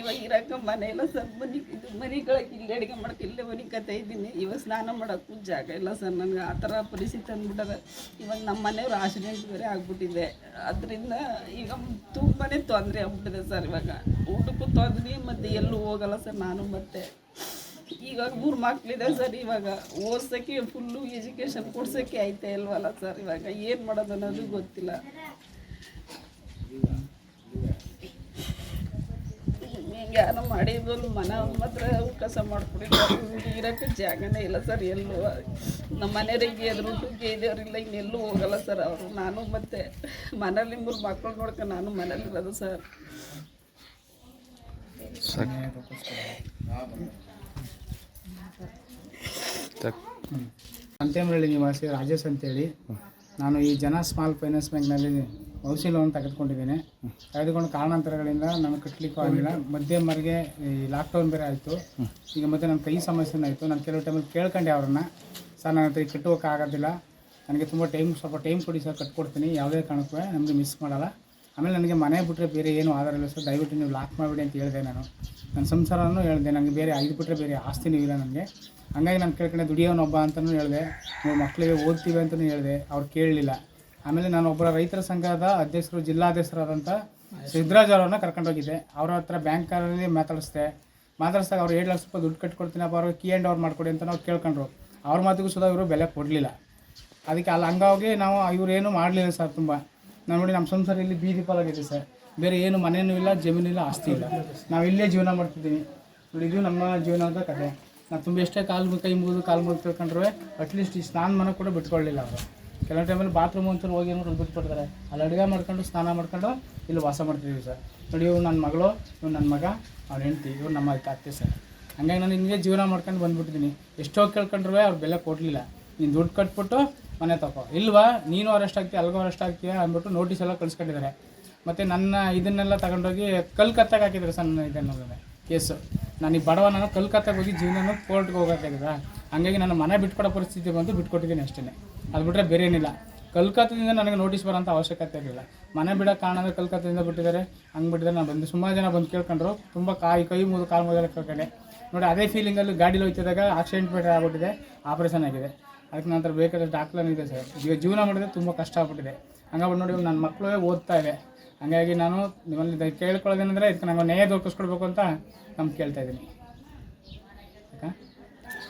ಇವಾಗ ಇರಕ ಮನೆ ಇಲ್ಲ ಸರ್ ಮನೆ, ಇದು ಮನೆಗಳಿಗೆ ಇಲ್ಲಿ ಅಡುಗೆ ಮಾಡಕ್ಕೆ ಇಲ್ಲೇ ಮನೆ ಕತೆ ಇದ್ದೀನಿ. ಇವಾಗ ಸ್ನಾನ ಮಾಡೋಕ್ಕೂ ಜಾಗ ಇಲ್ಲ ಸರ್ ನನಗೆ ಆ ಥರ ಪರಿಸ್ಥಿತಿ ಅಂದ್ಬಿಟ್ಟದ ಇವಾಗ ನಮ್ಮ ಮನೆಯವ್ರು ಆಕ್ಸಿಡೆಂಟ್ ಬೇರೆ ಆಗ್ಬಿಟ್ಟಿದೆ. ಅದರಿಂದ ಈಗ ತುಂಬಾ ತೊಂದರೆ ಆಗ್ಬಿಟ್ಟಿದೆ ಸರ್ ಇವಾಗ. ಊಟಕ್ಕೂ ತೊಂದರೆ, ಮತ್ತು ಎಲ್ಲೂ ಹೋಗಲ್ಲ ಸರ್ ನಾನು ಮತ್ತೆ. ಈಗ ಮೂರು ಮಕ್ಳಿದೆ ಸರ್ ಇವಾಗ. ಓದ್ಸೋಕ್ಕೆ ಫುಲ್ಲು ಎಜುಕೇಷನ್ ಕೊಡ್ಸೋಕ್ಕೆ ಐತೆ ಇಲ್ವಲ್ಲ ಸರ್ ಇವಾಗ. ಏನು ಮಾಡೋದು ಅನ್ನೋದು ಗೊತ್ತಿಲ್ಲ ಹಿಂಗೆ ಯಾರೋ ಮಾಡಿ ಒಂದು ಮನೆ ಮಾತ್ರ ಕಸ ಮಾಡ್ಕೊಡಿ ಇರೋಕ್ಕೆ ಜಾಗನೇ ಇಲ್ಲ ಸರ್ ಎಲ್ಲೂ. ನಮ್ಮ ಮನೆಯವರಿಗೆ ಎದುರು ಇದೇವ್ರಿಲ್ಲ ಇನ್ನೆಲ್ಲೂ ಹೋಗಲ್ಲ ಸರ್ ಅವರು. ನಾನು ಮತ್ತೆ ಮನೇಲಿ ಮೂರು ಮಕ್ಕಳು ನೋಡ್ಕೊಂಡು ನಾನು ಮನೇಲಿರೋದು ಸರ್. ಸಂತೇಮರಳ್ಳಿ ನಿವಾಸಿ ರಾಜೇಶ್ ಅಂತೇಳಿ. ನಾನು ಈ ಜನ ಸ್ಮಾಲ್ ಫೈನಾನ್ಸ್ ಬ್ಯಾಂಕ್ನಲ್ಲಿ ಔಷಧಿ ಲೋನ್ ತೆಗೆದುಕೊಂಡಿದ್ದೀನಿ. ತೆಗೆದುಕೊಂಡು ಕಾರಣಾಂತರಗಳಿಂದ ನಾನು ಕಟ್ಟಲಿಕ್ಕೂ ಆಗಿಲ್ಲ. ಮಧ್ಯಮರಿಗೆ ಈ ಲಾಕ್ಡೌನ್ ಬೇರೆ ಆಯಿತು. ಈಗ ಮತ್ತೆ ನನ್ನ ಕೈ ಸಮಸ್ಯೆನೂ ಆಯಿತು. ನಾನು ಕೆಲವು ಟೈಮಲ್ಲಿ ಕೇಳ್ಕೊಂಡೆ ಅವ್ರನ್ನ. ಸರ್, ನನ್ನ ಹತ್ರ ಈಗ ಕಟ್ಟುವಕ್ಕಾಗೋದಿಲ್ಲ ನನಗೆ ತುಂಬ ಟೈಮ್ ಸ್ವಲ್ಪ ಟೈಮ್ ಕೊಡಿ ಸರ್, ಕಟ್ಕೊಡ್ತೀನಿ. ಯಾವುದೇ ಕಾರಣಕ್ಕೂ ನಮಗೆ ಮಿಸ್ ಮಾಡಲ್ಲ. ಆಮೇಲೆ ನನಗೆ ಮನೆ ಬಿಟ್ಟರೆ ಬೇರೆ ಏನು ಆಧಾರ ಇಲ್ಲ ಸರ್. ದಯವಿಟ್ಟು ನೀವು ಲಾಕ್ ಮಾಡಿಬಿಡಿ ಅಂತ ಹೇಳಿದೆ ನಾನು. ನನ್ನ ಸಂಸಾರನೂ ಹೇಳಿದೆ. ನನಗೆ ಬೇರೆ ಐದು ಬಿಟ್ಟರೆ ಬೇರೆ ಆಸ್ತಿನೂ ಇಲ್ಲ ನನಗೆ. ಹಂಗಾಗಿ ನಾನು ಕೇಳ್ಕೊಂಡೆ, ದುಡಿಯೋನೊಬ್ಬ ಅಂತಲೂ ಹೇಳಿದೆ. ನೀವು ಮಕ್ಕಳಿಗೆ ಓದ್ತೀವಿ ಅಂತಲೂ ಹೇಳಿದೆ. ಅವ್ರು ಕೇಳಲಿಲ್ಲ. ಆಮೇಲೆ ನಾನು ಒಬ್ಬರ ರೈತರ ಸಂಘದ ಅಧ್ಯಕ್ಷರು ಜಿಲ್ಲಾಧ್ಯಕ್ಷರಾದಂಥ ಸಿದ್ದರಾಜ್ ಅವರನ್ನ ಕರ್ಕೊಂಡೋಗಿದ್ದೆ ಅವರ ಹತ್ರ ಬ್ಯಾಂಕಲ್ಲಿ ಮಾತಾಡಿಸ್ದೆ. ಮಾತಾಡಿಸ್ದಾಗ ಅವ್ರು ಏಳು ಲಕ್ಷ ರೂಪಾಯಿ ದುಡ್ಡು ಕಟ್ಕೊಡ್ತೀನಿ, ಅಪ್ಪ ಅವ್ರಿಗೆ ಕೀ ಆ್ಯಂಡ್ ಅವ್ರು ಮಾಡಿಕೊಡಿ ಅಂತ ನಾವು ಕೇಳ್ಕೊಂಡ್ರು. ಅವ್ರ ಮಾತಿಗೂ ಸುಧಾ ಇವರು ಬೆಲೆ ಕೊಡಲಿಲ್ಲ. ಅದಕ್ಕೆ ಅಲ್ಲಿ ಹಂಗಾಗಿ ನಾವು ಇವರೇನು ಮಾಡಲಿಲ್ಲ ಸರ್ ತುಂಬ. ನಾನು ನೋಡಿ ನಮ್ಮ ಸಂಸಾರ ಇಲ್ಲಿ ಬೀದಿ ಪಾಲಾಗಿದೆ ಸರ್. ಬೇರೆ ಏನು ಮನೆಯೂ ಇಲ್ಲ, ಜಮೀನು ಇಲ್ಲ, ಆಸ್ತಿ ಇಲ್ಲ. ನಾವು ಇಲ್ಲೇ ಜೀವನ ಮಾಡ್ತಿದ್ದೀವಿ. ನೋಡಿ ಇದು ನಮ್ಮ ಜೀವನದ ಕಥೆ. ನಾವು ತುಂಬ ಎಷ್ಟೇ ಕಾಲು ಕೈ ಮುಗಿದು ಕಾಲು ಮುಗಿದು ತಿಳ್ಕೊಂಡ್ರೆ ಅಟ್ಲೀಸ್ಟ್ ಈ ಸ್ನಾನ ಮನೆ ಕೂಡ ಬಿಟ್ಕೊಳ್ಳಿಲ್ಲ ಅವರು. ಕೆಲವು ಟೈಮಲ್ಲಿ ಬಾತ್ರೂಮ್ ಅಂತ ಹೋಗಿ ಏನೋ ಬಿಟ್ಬಿಡ್ತಾರೆ ಅಲ್ಲಿ ಅಡುಗೆ ಮಾಡ್ಕೊಂಡು, ಸ್ನಾನ ಮಾಡ್ಕೊಂಡು ಇಲ್ಲಿ ವಾಸ ಮಾಡ್ತಿದ್ದೀವಿ ಸರ್. ನೋಡಿ, ಇವ್ರು ನನ್ನ ಮಗಳು, ಇವ್ರು ನನ್ನ ಮಗ ಅವ್ನ ಹೆಂಡ್ತಿ, ಇವ್ರು ನಮ್ಮ ಅತ್ತೆ ಸರ್. ಹಂಗಾಗಿ ನಾನು ಹಿಂಗೆ ಜೀವನ ಮಾಡ್ಕೊಂಡು ಬಂದ್ಬಿಟ್ಟಿದ್ದೀನಿ ಎಷ್ಟೋ ಕೇಳ್ಕೊಂಡ್ರೂ ಅವ್ರು ಬೆಲೆ ಕೊಡಲಿಲ್ಲ. ನೀನು ದುಡ್ಡು ಕಟ್ಬಿಟ್ಟು ಮನೆ ತಗೋ ಇಲ್ವಾ, ನೀನು ಅರೆಸ್ಟ್ ಆಗ್ತೀಯ, ಅಲ್ಗೋ ಅರೆಸ್ಟ್ ಆಗ್ತೀಯ ಅಂದ್ಬಿಟ್ಟು ನೋಟಿಸ್ ಎಲ್ಲ ಕಳಿಸ್ಕೊಂಡಿದ್ದಾರೆ ಮತ್ತು ನನ್ನ ಇದನ್ನೆಲ್ಲ ತಗೊಂಡೋಗಿ ಕಲ್ಕತ್ತಾಗೆ ಹಾಕಿದ್ರು ಸರ್ ನನ್ನ ಇದನ್ನು ಕೇಸು ನಾನು ಈ ಬಡವ ನಾನು ಕಲ್ಕತ್ತಾಗೆ ಹೋಗಿ ಜೀವನ ಕೋರ್ಟ್ಗೆ ಹೋಗೋಕ್ಕಾಗಿದೆ ಹಂಗಾಗಿ ನನ್ನ ಮನೆ ಬಿಟ್ಕೊಡೋ ಪರಿಸ್ಥಿತಿ ಬಂದು ಬಿಟ್ಕೊಟ್ಟಿದ್ದೀನಿ ಅಷ್ಟೇ ಅದು ಬಿಟ್ಟರೆ ಬೇರೆ ಏನಿಲ್ಲ. ಕಲ್ಕತ್ತಾದಿಂದ ನನಗೆ ನೋಟಿಸ್ ಬರೋಂಥ ಅವಶ್ಯಕತೆ ಇರಲಿಲ್ಲ ಮನೆ ಬಿಡೋ ಕಾರಣ ಅಂದರೆ ಕಲ್ಕತ್ತಾದಿಂದ ಬಿಟ್ಟಿದ್ದಾರೆ, ಹಂಗೆ ಬಿಟ್ಟಿದ್ದಾರೆ, ನಾನು ಬಂದು. ಸುಮಾರು ಜನ ಬಂದು ಕೇಳ್ಕೊಂಡ್ರು. ತುಂಬ ಕಾಯಿ, ಕೈ ಮುಗಿದು ಕಾಲು ಮೊದಲು ಕೇಳ್ಕೊಂಡೆ. ನೋಡಿ, ಅದೇ ಫೀಲಿಂಗಲ್ಲಿ ಗಾಡೀಲಿ ಹೋಗ್ತಿದ್ದಾಗ ಆಕ್ಸಿಡೆಂಟ್ ಬೇರೆ ಆಗಿಬಿಟ್ಟಿದೆ ಆಪ್ರೇಷನ್ ಆಗಿದೆ. ಅದಕ್ಕೆ ನಂತರ ಬೇಕಾದ ಡಾಕ್ಟ್ರನ್ ಇದೆ ಸರ್. ಈಗ ಜೀವನ ಮಾಡಿದ್ರೆ ತುಂಬ ಕಷ್ಟ ಆಗ್ಬಿಟ್ಟಿದೆ. ಹಂಗಾಗಿ ನೋಡಿ ನನ್ನ ಮಕ್ಕಳು ಓದ್ತಾ ಇದೆ. ಹಾಗಾಗಿ ನಾನು ನಿಮ್ಮಲ್ಲಿ ಕೇಳ್ಕೊಳ್ಳೋದೇನೆಂದರೆ ಇದಕ್ಕೆ ನಂಗೆ ನ್ಯಾಯ ದೊರಕಿಸ್ಕೊಡ್ಬೇಕು ಅಂತ ನಮ್ಗೆ ಕೇಳ್ತಾ ಇದ್ದೀನಿ.